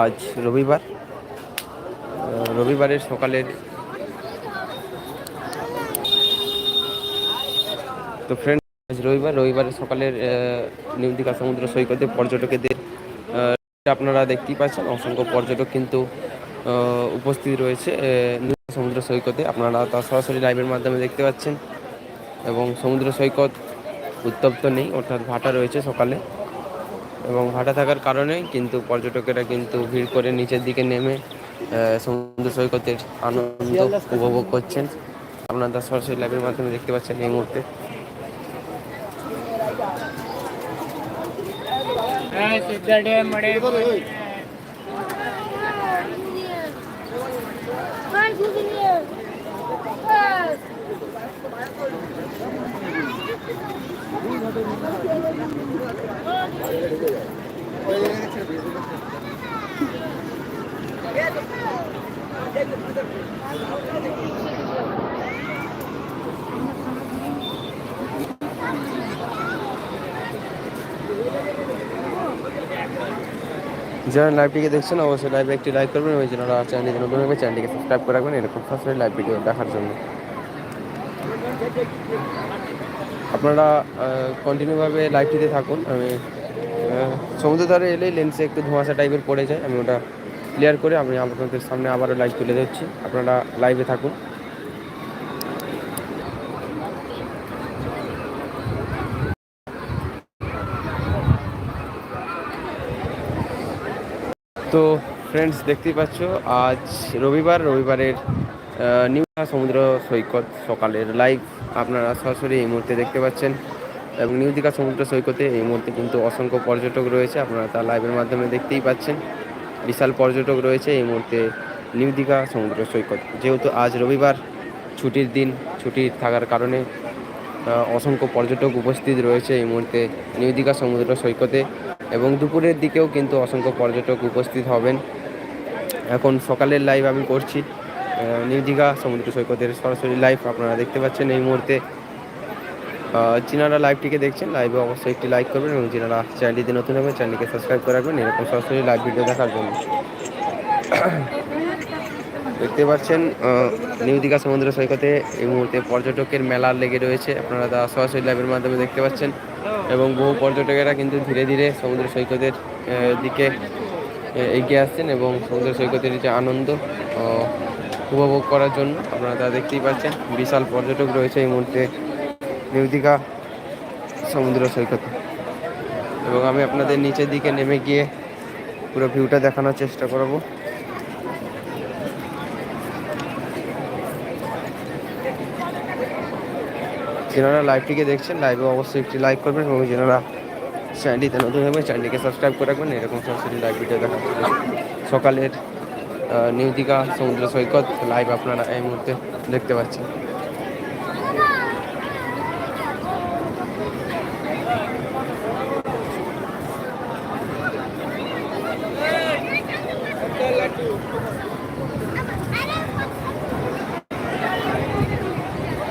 আজ রবিবার। রবিবারের সকালের তো ফ্রেন্ড আজ রবিবার রবিবারের সকালের আহ, নিউ দীঘা সমুদ্র সৈকতে পর্যটকদের আপনারা দেখতেই পাচ্ছেন অসংখ্য পর্যটক কিন্তু উপস্থিত রয়েছে সমুদ্র সৈকতে। আপনারা তা সরাসরি লাইভের মাধ্যমে দেখতে পাচ্ছেন। এবং সমুদ্র সৈকত উত্তপ্ত নেই অর্থাৎ ভাটা রয়েছে সকালে। এবং ভাটা থাকার কারণে কিন্তু পর্যটকেরা কিন্তু ভিড় করে নিচের দিকে নেমে সমুদ্র সৈকতের আনন্দ উপভোগ করছেন। আপনারা সরাসরি লাইভের মাধ্যমে দেখতে পাচ্ছেন এই মুহূর্তে। Thank you. যারা লাইভটিকে দেখছেন, অবশ্যই লাইভে একটি লাইক করবেন ওই জন্য চ্যানেলটি নতুন হবে চ্যানেলটিকে সাবস্ক্রাইব করে রাখবেন। এরকম সরাসরি লাইভ ভিডিও দেখার জন্য। আপনারা কন্টিনিউভাবে লাইভটিতে থাকুন। আমি সমুদ্র ধারে এলেই লেন্সে একটু ধোঁয়াশা টাইপের পড়ে যায়। আমি ওটা ক্লিয়ার করে আমি আপনাদের সামনে আবারও লাইভ তুলে ধরছি। আপনারা লাইভে থাকুন। তো ফ্রেন্ডস দেখতেই পাচ্ছ, আজ রবিবার। রবিবারের নিউ সমুদ্র সৈকত সকালের লাইভ আপনারা সরাসরি এই মুহূর্তে দেখতে পাচ্ছেন। এবং নিউ দীঘা সমুদ্র সৈকতে এই মুহূর্তে কিন্তু অসংখ্য পর্যটক রয়েছে। আপনারা তা লাইভের মাধ্যমে দেখতেই পাচ্ছেন। বিশাল পর্যটক রয়েছে এই মুহূর্তে নিউ দীঘা সমুদ্র সৈকত। যেহেতু আজ রবিবার, ছুটির দিন, ছুটি থাকার কারণে অসংখ্য পর্যটক উপস্থিত রয়েছে এই মুহূর্তে নিউ দীঘা সমুদ্র সৈকতে। এবং দুপুরের দিকেও কিন্তু অসংখ্য পর্যটক উপস্থিত হবেন। এখন সকালের লাইভ আমি করছি। নিউ দীঘা সমুদ্র সৈকতের সরাসরি লাইভ আপনারা দেখতে পাচ্ছেন এই মুহূর্তে। যিনারা লাইভটিকে দেখছেন লাইভে অবশ্যই একটি লাইক করবেন এবং যিনারা চ্যানেলটিতে নতুন হবেন চ্যানেলকে সাবস্ক্রাইব করে রাখবেন, এরকম সরাসরি লাইভ ভিডিও দেখার জন্য। দেখতে পাচ্ছেন নিউ দীঘা সমুদ্র সৈকতে এই মুহূর্তে পর্যটকের মেলা লেগে রয়েছে। আপনারা তা সরাসরি লাইভের মাধ্যমে দেখতে পাচ্ছেন এবং বহু পর্যটকেরা কিন্তু ধীরে ধীরে সমুদ্র সৈকতের দিকে এগিয়ে আসছেন এবং সমুদ্র সৈকতের যে আনন্দ উপভোগ করার জন্য আপনারা তা দেখতেই পাচ্ছেন। বিশাল পর্যটক রয়েছে এই মুহূর্তে। নিউ দীঘা সমুদ্র সৈকতে। এবং আমি আপনাদের নিচের দিকে নেমে গিয়ে পুরো ভিউটা দেখানোর চেষ্টা করব। যারা লাইভটিকে দেখছেন, লাইভে অবশ্যই একটি লাইক করবেন এবং যারা চ্যানেলটিতে নতুন হবে চ্যানেলটিকে সাবস্ক্রাইব করে রাখবেন। এরকম সরাসরি লাইভ ভিডিও জন্য সকালের নিউ দীঘা সমুদ্র সৈকত লাইভ আপনারা এই মুহূর্তে দেখতে পাচ্ছেন।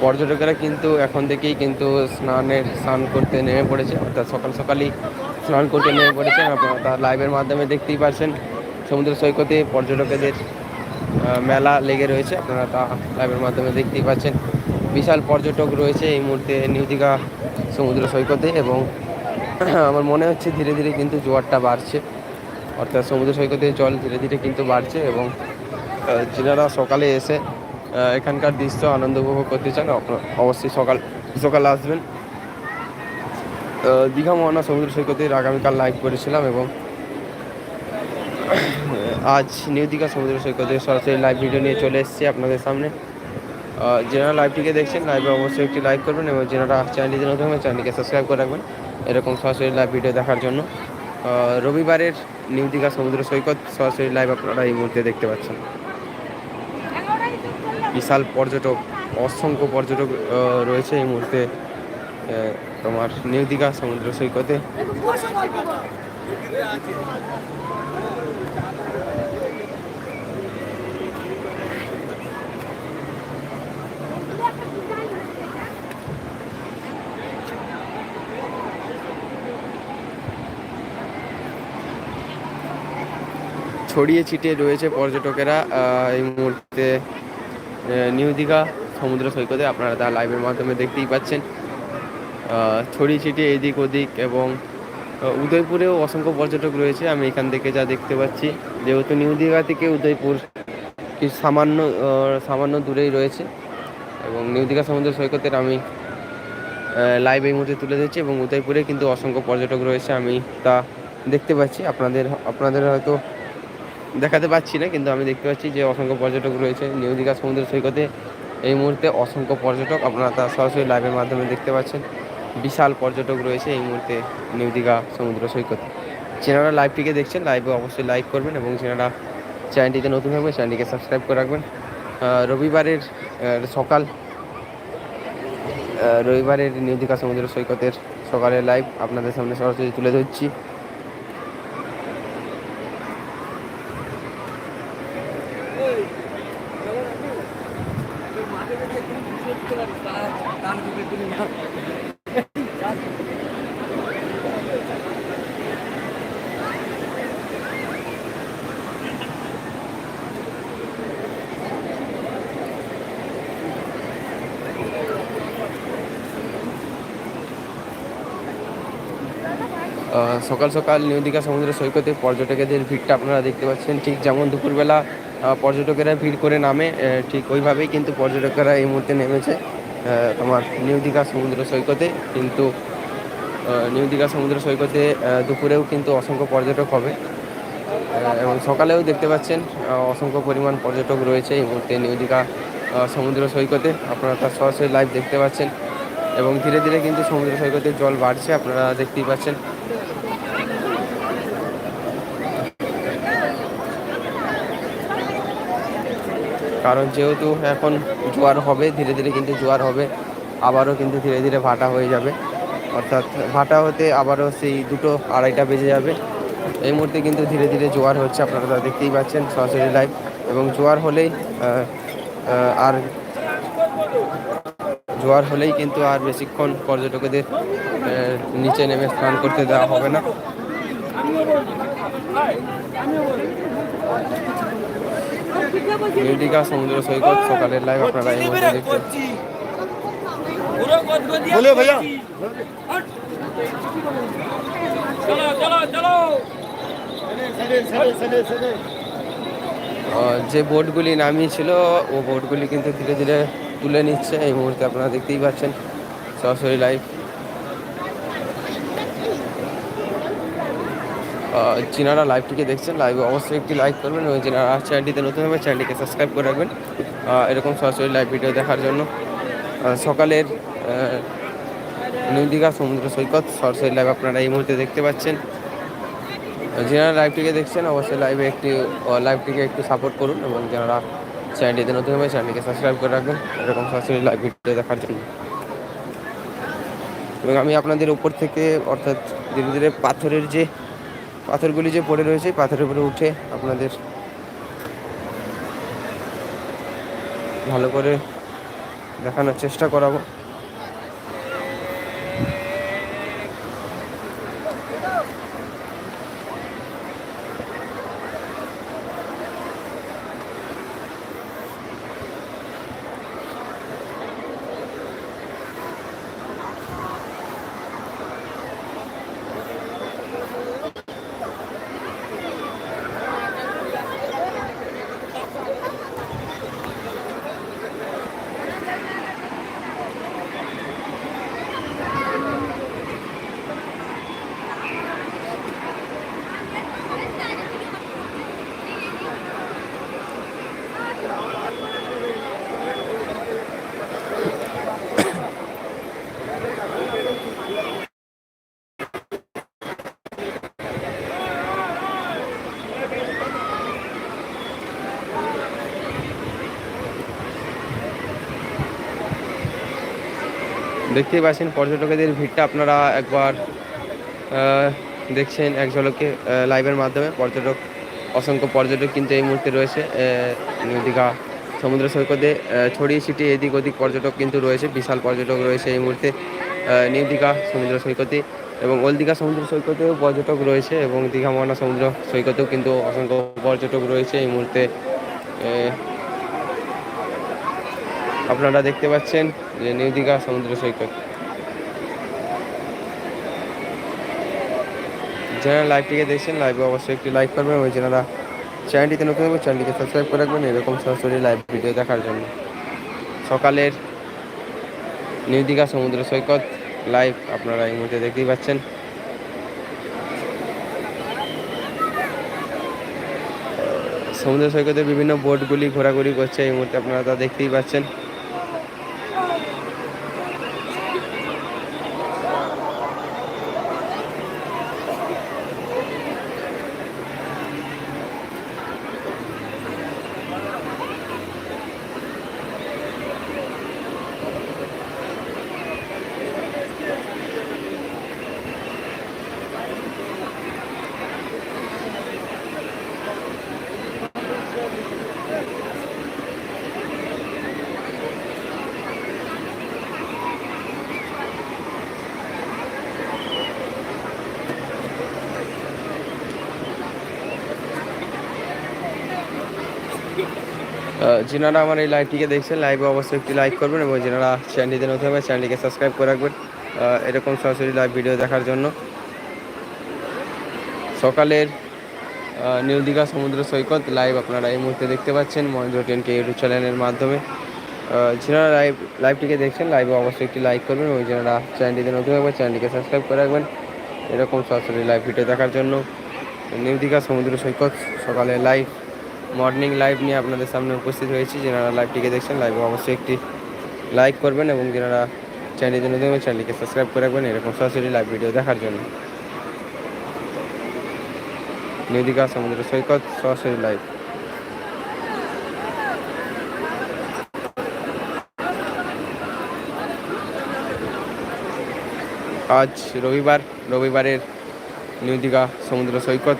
পর্যটকেরা কিন্তু এখন থেকেই কিন্তু স্নানের, স্নান করতে নেমে পড়েছে। অর্থাৎ সকাল সকালই স্নান করতে নেমে পড়েছেন আপনারা তার লাইভের মাধ্যমে দেখতেই পাচ্ছেন সমুদ্র সৈকতে পর্যটকদের মেলা লেগে রয়েছে। আপনারা তা লাইভের মাধ্যমে দেখতেই পাচ্ছেন। বিশাল পর্যটক রয়েছে এই মুহূর্তে নিউ দীঘা সমুদ্র সৈকতে এবং আমার মনে হচ্ছে ধীরে ধীরে কিন্তু জোয়ারটা বাড়ছে। অর্থাৎ সমুদ্র সৈকতে জল ধীরে ধীরে কিন্তু বাড়ছে এবং যিনারা সকালে এসে এখানকার দৃশ্য আনন্দ উপভোগ করতে চান অবশ্যই সকাল, সকালে আসবেন। দীঘা, মোহনা, সমুদ্র সৈকতে আগামীকাল লাইভ করেছিলাম এবং আজ নিউ দীঘা সমুদ্র সৈকতে সরাসরি লাইভ ভিডিও নিয়ে চলে এসেছি আপনাদের সামনে। যারা লাইভটিকে দেখছেন লাইভে অবশ্যই একটি লাইক করবেন এবং যারা চ্যানেলটিতে নতুন হবে চ্যানেলকে সাবস্ক্রাইব করে রাখবেন এরকম সরাসরি লাইভ ভিডিও দেখার জন্য। রবিবারের নিউ দীঘা সমুদ্র সৈকত সরাসরি লাইভ আপনারা এই মুহূর্তে দেখতে পাচ্ছেন। বিশাল পর্যটক, অসংখ্য পর্যটক রয়েছে এই মুহূর্তে তোমার নিউ দীঘা সমুদ্র সৈকতে। ছড়িয়ে ছিটিয়ে রয়েছে পর্যটকেরা এই মুহূর্তে। নিউ দীঘা, সমুদ্র সৈকতে আপনারা তা লাইভের মাধ্যমে দেখতেই পাচ্ছেন। ছড়িয়ে ছিটিয়ে এদিক ওদিক এবং উদয়পুরেও অসংখ্য পর্যটক রয়েছে। আমি এখান থেকে যা দেখতে পাচ্ছি, যেহেতু নিউ দীঘা থেকে উদয়পুর কিছু সামান্য সামান্য দূরেই রয়েছে এবং নিউ দীঘা সমুদ্র সৈকতের আমি লাইভ এই মুহূর্তে তুলে দিচ্ছি এবং উদয়পুরে কিন্তু অসংখ্য পর্যটক রয়েছে। আমি তা দেখতে পাচ্ছি। আপনাদের আপনাদের হয়তো দেখাতে পাচ্ছি না, কিন্তু আমি দেখতে পাচ্ছি যে অসংখ্য পর্যটক রয়েছে। নিউ দীঘা সমুদ্র সৈকতে এই মুহূর্তে অসংখ্য পর্যটক, আপনারা তা সরাসরি লাইভের মাধ্যমে দেখতে পাচ্ছেন। বিশাল পর্যটক রয়েছে এই মুহূর্তে নিউ দীঘা সমুদ্র সৈকতে। চেনারা লাইভটিকে দেখছেন লাইভে অবশ্যই লাইক করবেন এবং চেনারা চ্যানেলটিতে নতুন হবে চ্যানেলটিকে সাবস্ক্রাইব করে রাখবেন। রবিবারের সকাল রবিবারের নিউ দীঘা সমুদ্র সৈকতের সকালের লাইভ আপনাদের সামনে সরাসরি তুলে ধরছি। সকাল সকাল নিউ দীঘা সমুদ্র সৈকতে পর্যটকদের ভিড়টা আপনারা দেখতে পাচ্ছেন। ঠিক যেমন দুপুরবেলা পর্যটকেরা ভিড় করে নামে ঠিক ওইভাবেই কিন্তু পর্যটকেরা এই মুহূর্তে নেমেছে তোমার নিউ দীঘা সমুদ্র সৈকতে। কিন্তু নিউ দীঘা সমুদ্র সৈকতে দুপুরেও কিন্তু অসংখ্য পর্যটক হবে। এবং সকালেও দেখতে পাচ্ছেন অসংখ্য পরিমাণ পর্যটক রয়েছে এই মুহূর্তে নিউ দীঘা সমুদ্র সৈকতে। আপনারা তার সরাসরি লাইভ দেখতে পাচ্ছেন। এবং ধীরে ধীরে কিন্তু সমুদ্র সৈকতের জল বাড়ছে, আপনারা দেখতেই পাচ্ছেন। কারণ যেহেতু এখন জোয়ার হবে, ধীরে ধীরে কিন্তু জোয়ার হবে, আবারও কিন্তু ধীরে ধীরে ভাটা হয়ে যাবে। অর্থাৎ ভাটা হতে আবারও সেই দুটো আড়াইটা বেজে যাবে। এই মুহূর্তে কিন্তু ধীরে ধীরে জোয়ার হচ্ছে, আপনারা তা দেখতেই পাচ্ছেন সরাসরি লাইভ এবং জোয়ার হলেই আর জোয়ার হলেই কিন্তু আর বেশিক্ষণ পর্যটকদের নিচে নেমে স্নান করতে দেওয়া হবে না। রেডিকা সমুদ্র সৈকত, সকালের লাইভ আপনারা এই মধ্যে দেখতে বলিও ভাইয়া। চলো চলো চলো যে বোটগুলি নামিয়েছিল, ও বোটগুলি কিন্তু ধীরে ধীরে তুলে নিচ্ছে। এই মুহূর্তে আপনারা দেখতেই পাচ্ছেন সরাসরি লাইভ যিনারা লাইভটিকে দেখছেন লাইভে অবশ্যই একটি লাইক করবেন এবং যিনারা চ্যানেলটিতে নতুন হবে চ্যানেলটিকে সাবস্ক্রাইব করে রাখবেন। এরকম সরাসরি লাইভ ভিডিও দেখার জন্য। সকালের আহ, নিউ দীঘা সমুদ্র সৈকত সরাসরি লাইভ আপনারা এই মুহূর্তে দেখতে পাচ্ছেন। যারা লাইভটিকে দেখছেন অবশ্যই লাইভে একটি লাইভটিকে একটু সাপোর্ট করুন এবং যারা চ্যানেলটিতে নতুন হবে চ্যানেলটিকে সাবস্ক্রাইব করে রাখবেন এরকম সরাসরি লাইভ ভিডিও দেখার জন্য। এবং আমি আপনাদের উপর থেকে অর্থাৎ ধীরে ধীরে পাথরের যে পাথরগুলি যে পড়ে রয়েছে পাথরের উপরে উঠে আপনাদের ভালো করে দেখানোর চেষ্টা করাবো। দেখতেই পাচ্ছেন, পর্যটকদের ভিড়টা আপনারা একবার দেখছেন এক ঝলকে লাইভের মাধ্যমে। পর্যটক, অসংখ্য পর্যটক কিন্তু এই মুহূর্তে রয়েছে দীঘা সমুদ্র সৈকতে ছড়িয়ে ছিটিয়ে এদিক ওদিক পর্যটক কিন্তু রয়েছে, বিশাল পর্যটক রয়েছে এই মুহূর্তে নিউ দীঘা সমুদ্র সৈকতে এবং ওল দীঘা সমুদ্র সৈকতেও পর্যটক রয়েছে এবং দীঘা মহানা সমুদ্র সৈকতেও কিন্তু অসংখ্য পর্যটক রয়েছে এই মুহূর্তে আপনারা দেখতে পাচ্ছেন যে নিউ দীঘা সমুদ্র সৈকত। যারা লাইভটিকে দেখছেন, লাইভে অবশ্যই একটি লাইক করবেন এবং যারা চ্যানেলটিতে নতুন হবে চ্যানেলটিকে সাবস্ক্রাইব করে রাখবেন। এরকম সরাসরি লাইভ ভিডিও দেখার জন্য। সকালের নিউ দীঘা সমুদ্র সৈকত লাইভ আপনারা এই মুহূর্তে দেখতেই পাচ্ছেন। সমুদ্র সৈকতের বিভিন্ন বোটগুলি ঘোরাঘুরি করছে এই মুহূর্তে আপনারা তা দেখতেই পাচ্ছেন। যিনারা আমার এই লাইভটিকে দেখছেন লাইভে অবশ্যই একটি লাইক করবেন এবং যিনারা চ্যানেলটিতে নতুন হবে চ্যানেলটিকে সাবস্ক্রাইব করে রাখবেন এরকম সরাসরি লাইভ ভিডিও দেখার জন্য। সকালের নিউ দীঘা সমুদ্র সৈকত লাইভ আপনারা এই মুহূর্তে দেখতে পাচ্ছেন, মহেন্দ্র টেনকে ইউটিউব চ্যানেলের মাধ্যমে। যিনারা লাইভ লাইভটিকে দেখছেন লাইভে অবশ্যই একটি লাইক করবেন এবং যিনারা চ্যানেলটিতে নতুন হবে চ্যানেলটিকে সাবস্ক্রাইব করে রাখবেন, এরকম সরাসরি লাইভ ভিডিও দেখার জন্য। নিউ দীঘা সমুদ্র সৈকত সকালে লাইভ মর্নিং লাইভ নিয়ে আপনাদের সামনে উপস্থিত হয়েছি। যারা লাইভটিকে দেখছেন, লাইভে অবশ্যই একটি লাইক করবেন এবং যারা চ্যানেলটি নতুন হবে চ্যানেলটিকে সাবস্ক্রাইব করে রাখবেন এরকম সরাসরি লাইভ ভিডিও দেখার জন্য। নিউ দীঘা সমুদ্র সৈকত, সরাসরি লাইভ। আজ রবিবার, রবিবারের নিউ দীঘা সমুদ্র সৈকত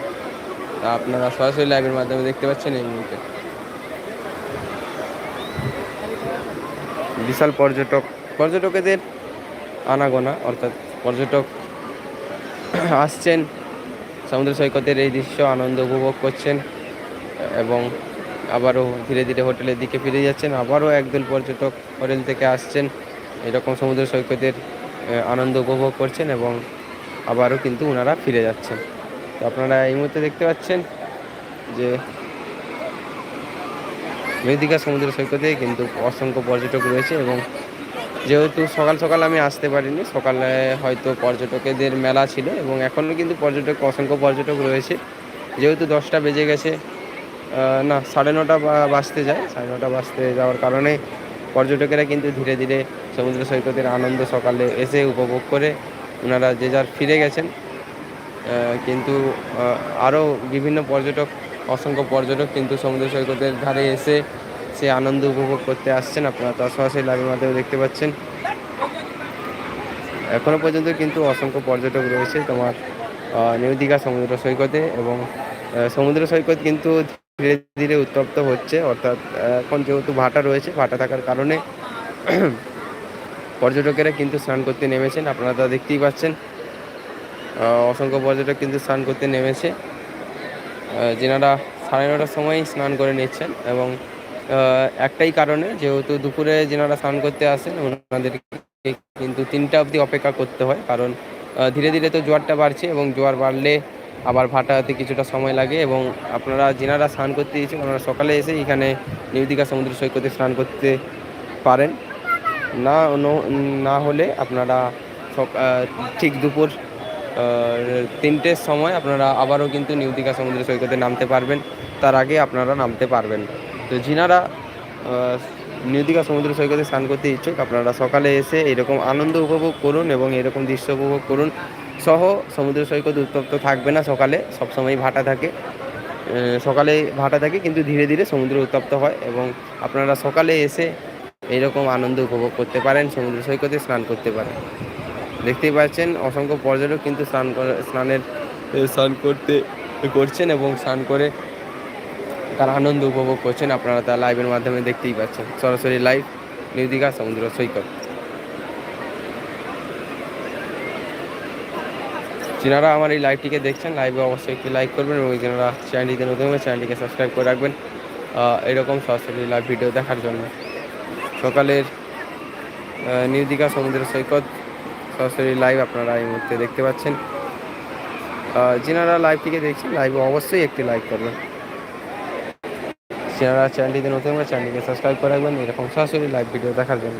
আপনারা সরাসরি লাইভের মাধ্যমে দেখতে পাচ্ছেন এই মুহূর্তে। বিশাল পর্যটক। পর্যটকেদের আনাগোনা অর্থাৎ পর্যটক আসছেন সমুদ্র সৈকতের এই দৃশ্য আনন্দ উপভোগ করছেন এবং আবারও ধীরে ধীরে হোটেলের দিকে ফিরে যাচ্ছেন আবারও একদল পর্যটক হোটেল থেকে আসছেন এরকম সমুদ্র সৈকতের আনন্দ উপভোগ করছেন এবং আবারও কিন্তু ওনারা ফিরে যাচ্ছেন। তো আপনারা এই মুহূর্তে দেখতে পাচ্ছেন যে মেদিকা সমুদ্র সৈকতে কিন্তু অসংখ্য পর্যটক রয়েছে এবং যেহেতু সকাল সকাল আমি আসতে পারিনি, সকালে হয়তো পর্যটকেদের মেলা ছিল এবং এখনও কিন্তু পর্যটক, অসংখ্য পর্যটক রয়েছে। যেহেতু দশটা বেজে গেছে না, সাড়ে নটা বাজতে যায়। সাড়ে নটা বাজতে যাওয়ার কারণে পর্যটকেরা কিন্তু ধীরে ধীরে সমুদ্র সৈকতের আনন্দ সকালে এসে উপভোগ করে, ওনারা যে যার ফিরে গেছেন। কিন্তু আরও বিভিন্ন পর্যটক, অসংখ্য পর্যটক কিন্তু সমুদ্র সৈকতের ধারে এসে সে আনন্দ উপভোগ করতে আসছেন। আপনারা তার সরাসরি লাইভের মাধ্যমে দেখতে পাচ্ছেন। এখনও পর্যন্ত কিন্তু অসংখ্য পর্যটক রয়েছে তোমার নিউ দীঘা সমুদ্র সৈকতে এবং সমুদ্র সৈকত কিন্তু ধীরে ধীরে উত্তপ্ত হচ্ছে। অর্থাৎ এখন যেহেতু ভাটা রয়েছে, ভাটা থাকার কারণে পর্যটকেরা কিন্তু স্নান করতে নেমেছেন। আপনারা তা দেখতেই পাচ্ছেন অসংখ্য পর্যটক কিন্তু স্নান করতে নেমেছে। যেনারা সাড়ে নটার সময় স্নান করে নিচ্ছেন এবং একটাই কারণে যেহেতু দুপুরে যেনারা স্নান করতে আসেন, ওনাদেরকে কিন্তু তিনটা অবধি অপেক্ষা করতে হয়। কারণ ধীরে ধীরে তো জোয়ারটা বাড়ছে এবং জোয়ার বাড়লে আবার ভাটা হতে কিছুটা সময় লাগে এবং আপনারা যেনারা স্নান করতে ইচ্ছুক ওনারা সকালে এসে এখানে নিউ দীঘা সমুদ্র সৈকতে স্নান করতে পারেন। না না হলে আপনারা ঠিক দুপুর তিনটের সময় আপনারা আবারও কিন্তু নিউ দীঘা সমুদ্র সৈকতে নামতে পারবেন। তার আগে আপনারা নামতে পারবেন। তো যিনারা নিউ দীঘা সমুদ্র সৈকতে স্নান করতে ইচ্ছুক, আপনারা সকালে এসে এরকম আনন্দ উপভোগ করুন এবং এরকম দৃশ্য উপভোগ করুন। সহ সমুদ্র সৈকত উত্তপ্ত থাকবে না সকালে, সবসময় ভাটা থাকে। সকালে ভাটা থাকে, কিন্তু ধীরে ধীরে সমুদ্র উত্তপ্ত হয় এবং আপনারা সকালে এসে এইরকম আনন্দ উপভোগ করতে পারেন, সমুদ্র সৈকতে স্নান করতে পারেন। দেখতেই পাচ্ছেন, অসংখ্য পর্যটক কিন্তু স্নান স্নানের স্নান করতে, করছেন এবং স্নান করে তার আনন্দ উপভোগ করছেন। আপনারা তা লাইভের মাধ্যমে দেখতেই পাচ্ছেন। সরাসরি লাইভ নিউ দীঘা, সমুদ্র, সৈকত। যারা আমার এই লাইভটিকে দেখছেন লাইভে অবশ্যই একটি লাইক করবেন এবং যারা চ্যানেলটিতে নতুন হবে চ্যানেলটিকে সাবস্ক্রাইব করে রাখবেন এরকম সরাসরি লাইভ ভিডিও দেখার জন্য। সকালের নিউ দীঘা, সমুদ্র, সৈকত সরাসরি লাইভ আপনারা এই মুহূর্তে দেখতে পাচ্ছেন। যিনারা লাইভটিকে দেখছেন লাইভে অবশ্যই একটি লাইক করবেন। যারা চ্যানেলটিতে নতুন হবে চ্যানেলটিকে সাবস্ক্রাইব করে রাখবেন, এরকম সরাসরি লাইভ ভিডিও দেখার জন্য।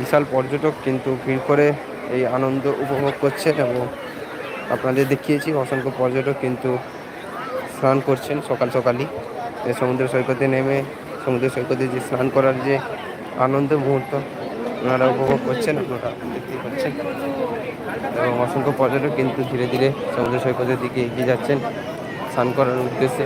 বিশাল পর্যটক কিন্তু ভিড় করে এই আনন্দ উপভোগ করছেন এবং আপনাদের দেখিয়েছি, অসংখ্য পর্যটক কিন্তু স্নান করছেন সকাল সকালই। সমুদ্র সৈকতে নেমে সমুদ্র সৈকতে যে স্নান করার যে আনন্দ মুহূর্ত ওনারা উপভোগ করছেন, আপনারা দেখতেই পাচ্ছেন। এবং অসংখ্য পর্যটক কিন্তু ধীরে ধীরে সমুদ্র সৈকতের দিকে এগিয়ে যাচ্ছেন স্নান করার উদ্দেশ্যে।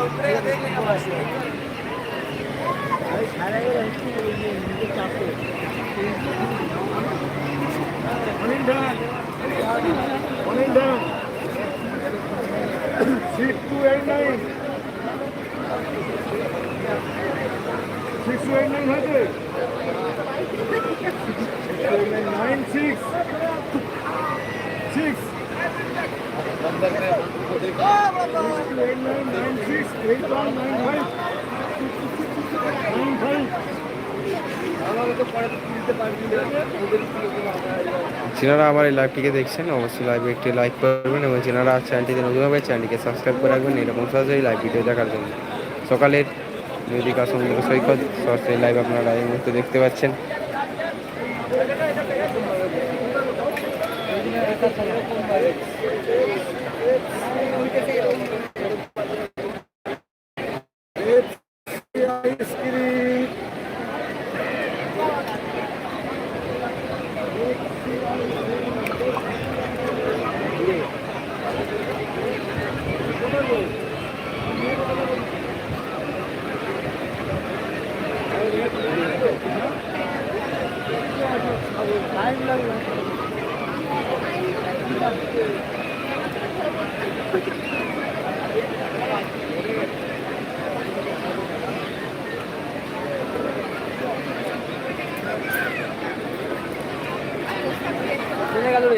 Coming down. Coming down. Seat 289. 6289 hundred. 6289 six. Six. যারা আমার এই লাইভটিকে দেখছেন, অবশ্যই লাইভে একটি লাইক করবেন এবং যারা চ্যানেলটিতে নতুন হবে চ্যানেলটিকে সাবস্ক্রাইব করে রাখবেন এরকম সহজেই লাইভ ভিডিও দেখার জন্য। সকালের নদীকা সমুদ্র সৈকত, সরাসরি লাইভ আপনারা এই মুহূর্তে দেখতে পাচ্ছেন। That's a little bit চালু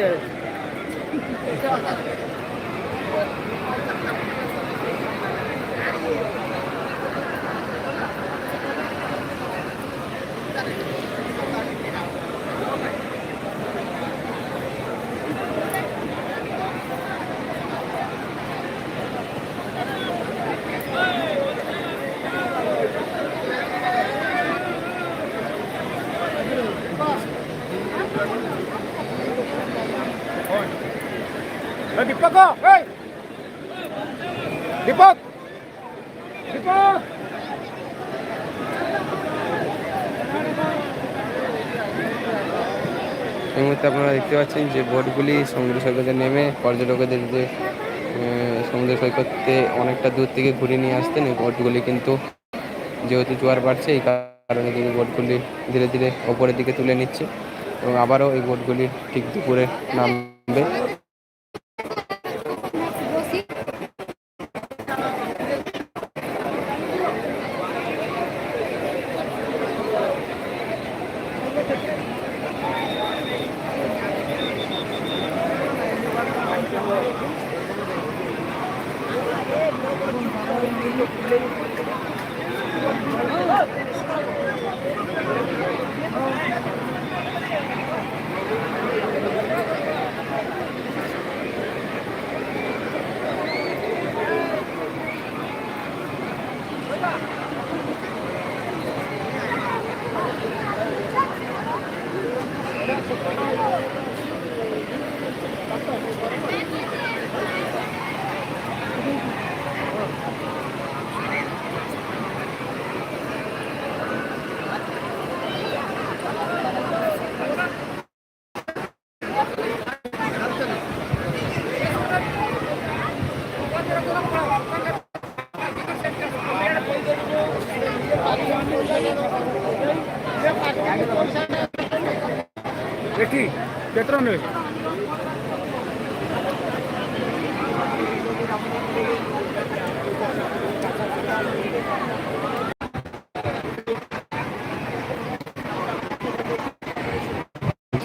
দেখতে পাচ্ছেন যে বোটগুলি সমুদ্র সৈকতে নেমে পর্যটকদের যে সমুদ্র সৈকতে অনেকটা দূর থেকে ঘুরে নিয়ে আসতেন, এই বোটগুলি কিন্তু যেহেতু জোয়ার বাড়ছে, এই কারণে কিন্তু বোটগুলি ধীরে ধীরে ওপরের দিকে তুলে নিচ্ছে এবং আবারও এই বোটগুলি ঠিক দুপুরে নামবে।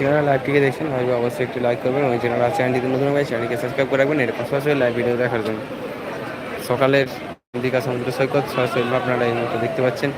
যারা লাইভটিকে দেখছেন হয়তো অবশ্যই একটু লাইক করবেন। ওই চ্যানেল আর চ্যানেলটিতে নতুন ভাই চ্যানেলকে সাবস্ক্রাইব করে রাখবেন। এর পাশাপাশি লাইভ ভিডিও দেখার জন্য। সকালের দীঘা সমুদ্র সৈকত, সরাসরি আপনারা এই মুহূর্তে দেখতে পাচ্ছেন।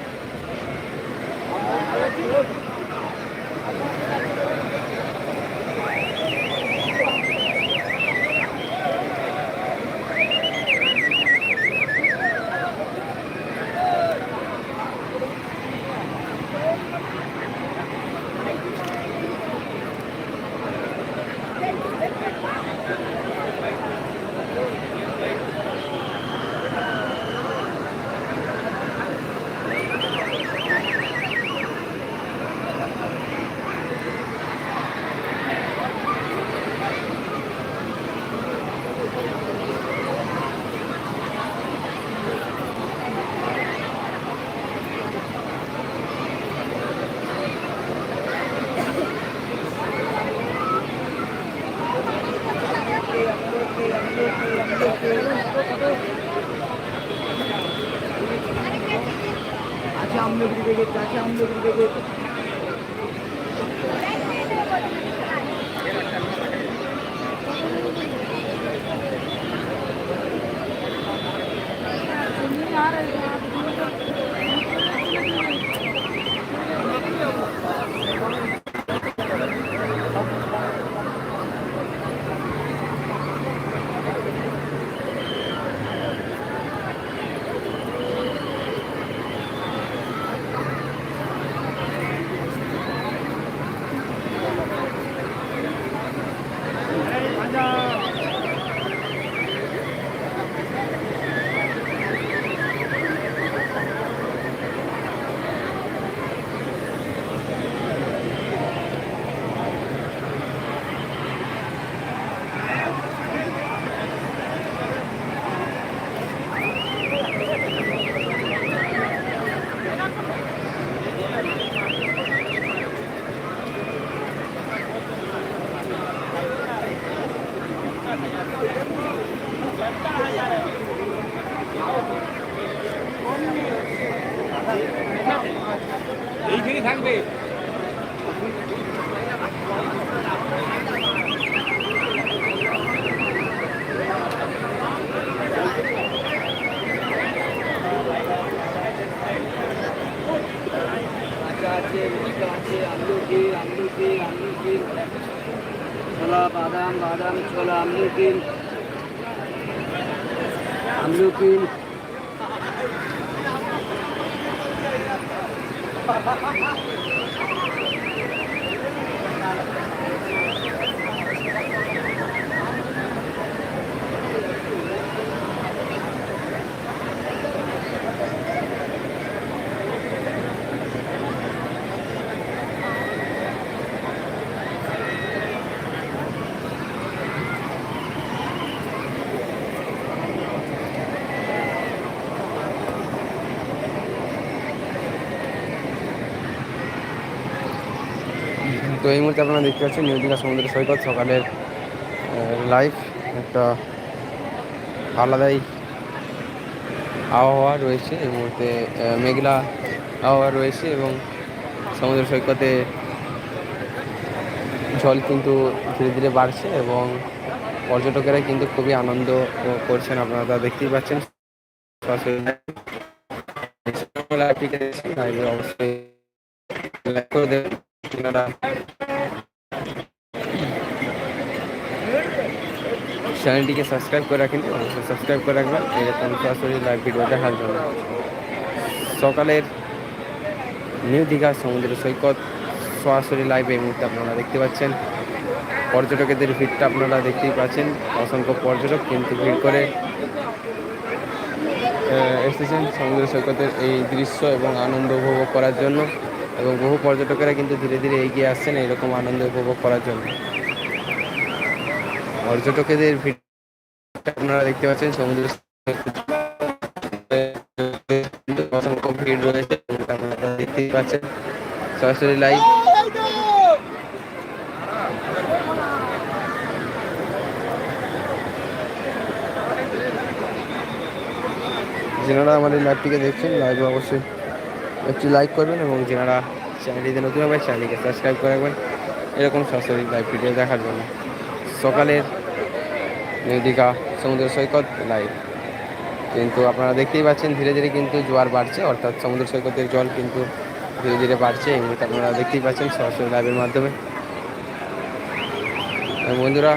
থাকবে। তো এই মুহূর্তে আপনারা দেখতে পাচ্ছেন নিউ দীঘা সমুদ্র সৈকত, সকালের লাইফ একটা আলাদাই আবহাওয়া রয়েছে। এই মুহূর্তে মেঘলা আবহাওয়া রয়েছে এবং সমুদ্র সৈকতে জল কিন্তু ধীরে ধীরে বাড়ছে এবং পর্যটকেরা কিন্তু খুবই আনন্দ করছেন আপনারা তা দেখতেই পাচ্ছেন। অবশ্যই লাইক করে দেবেন আপনারা চ্যানেলটিকে সাবস্ক্রাইব করে রাখেন অবশ্যই সাবস্ক্রাইব করে রাখবেন। এরকম সরাসরি লাইভ ভিডিও দেখার জন্য সকালের নিউ দীঘা সমুদ্র সৈকত সরাসরি লাইভ এই মুহূর্তে আপনারা দেখতে পাচ্ছেন। পর্যটকদের ভিড়টা আপনারা দেখতেই পাচ্ছেন। অসংখ্য পর্যটক কিন্তু ভিড় করে এসেছেন সমুদ্র সৈকতের এই দৃশ্য এবং আনন্দ উপভোগ করার জন্য। এবং বহু পর্যটকেরা কিন্তু ধীরে ধীরে এগিয়ে আসছেন এরকম আনন্দ উপভোগ করার জন্য। পর্যটকদের ভিড় আপনারা দেখতে পাচ্ছেন, সমুদ্র অসংখ্য ভিড় রয়েছে, আপনারা দেখতেই পাচ্ছেন। সরাসরি লাইভ যেনারা আমাদের লাইভটিকে দেখছেন লাইভ অবশ্যই একটু লাইক করবেন এবং যেনারা চ্যানেলটিতে নতুন হবে চ্যানেলটিকে সাবস্ক্রাইব করে রাখবেন। এরকম সরাসরি লাইভ ভিডিও দেখার জন্য। সকালের দীঘা সমুদ্র সৈকত লাইভ কিন্তু আপনারা দেখতেই পাচ্ছেন, ধীরে ধীরে কিন্তু জোয়ার বাড়ছে, অর্থাৎ সমুদ্র সৈকতের জল কিন্তু ধীরে ধীরে বাড়ছে। এই মুহূর্তে আপনারা দেখতেই পাচ্ছেন সরাসরি লাইভের মাধ্যমে। বন্ধুরা,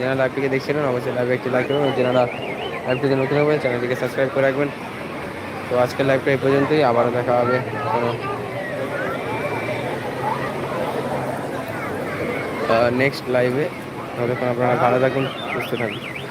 যারা লাইভটিকে দেখছিলেন, অবশ্যই লাইভে একটি লাইক করবেন যারা লাইভটিতে নতুন হবে চ্যানেলটিকে সাবস্ক্রাইব করে রাখবেন। তো আজকের লাইভটা এই পর্যন্তই। আবারও দেখা হবে নেক্সট লাইভে ততক্ষণ আপনারা ভালো থাকুন। সুস্থ থাকুন